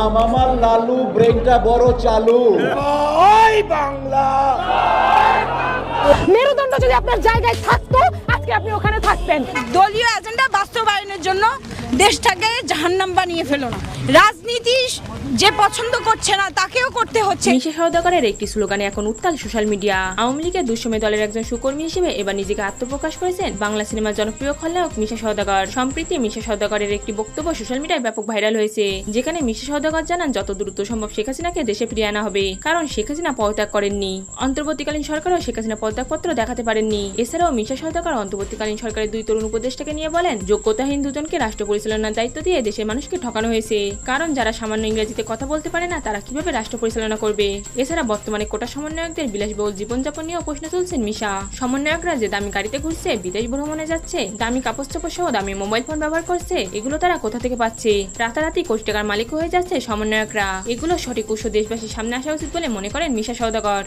আম আমার লালু ব্রেনটা বড় চালু। মেরুদণ্ড যদি আপনার জায়গায় থাকতো আজকে আপনি ওখানে থাকতেন। দলীয় এজেন্ডা বাস্তবায়নের জন্য দেশটাকে জাহান্নাম বানিয়ে ফেলো না। রাজনীতি যে পছন্দ করছে না, তাকেও করতে হচ্ছে। মিশা সওদাগরের একটি স্লোগানে এখন উত্তাল সোশ্যাল মিডিয়া। আওয়ামী লীগের দুঃসময় দলের একজন সুকর্মী হিসেবে এবার নিজেকে আত্মপ্রকাশ করেছেন বাংলা সিনেমার জনপ্রিয় খলনায়ক মিশা সওদাগর। সম্প্রতি মিশা সওদাগরের একটি বক্তব্য সোশ্যাল মিডিয়ায় ব্যাপক ভাইরাল হয়েছে, যেখানে মিশা সওদাগর জানান, যত দ্রুত সম্ভব শেখ হাসিনাকে দেশে ফিরিয়ে আনা হবে, কারণ শেখ হাসিনা পদত্যাগ করেননি। অন্তর্বর্তীকালীন সরকারও শেখ হাসিনা পদত্যাগপত্র দেখাতে পারেননি। এছাড়াও মিশা সওদাগর অন্তর্বর্তীকালীন সরকারের দুই তরুণ উপদেষ্টাকে নিয়ে বলেন যোগ্যতাহীন দুজনকে রাষ্ট্র পরিচালনার দায়িত্ব দিয়ে দেশের মানুষকে ঠকানো হয়েছে। কারণ যারা সামান্য ইংরেজিতে কথা বলতে পারে না, তারা কীভাবে রাষ্ট্র পরিচালনা করবে? এছাড়া বর্তমানে কোটা সমন্বয়কদের বিলাসবহুল জীবনযাপন নিয়েও প্রশ্ন তুলছেন মিশা। সমন্বয়করা যে দামি গাড়িতে ঘুরছে, বিদেশ ভ্রমণে যাচ্ছে, দামি কাপড় চোপড় সহ দামি মোবাইল ফোন ব্যবহার করছে, এগুলো তারা কোথা থেকে পাচ্ছে? রাতারাতি কোটি টাকার মালিক হয়ে যাচ্ছে সমন্বয়করা। এগুলো সঠিক উৎস দেশবাসীর সামনে আসা উচিত বলে মনে করেন মিশা সওদাগর।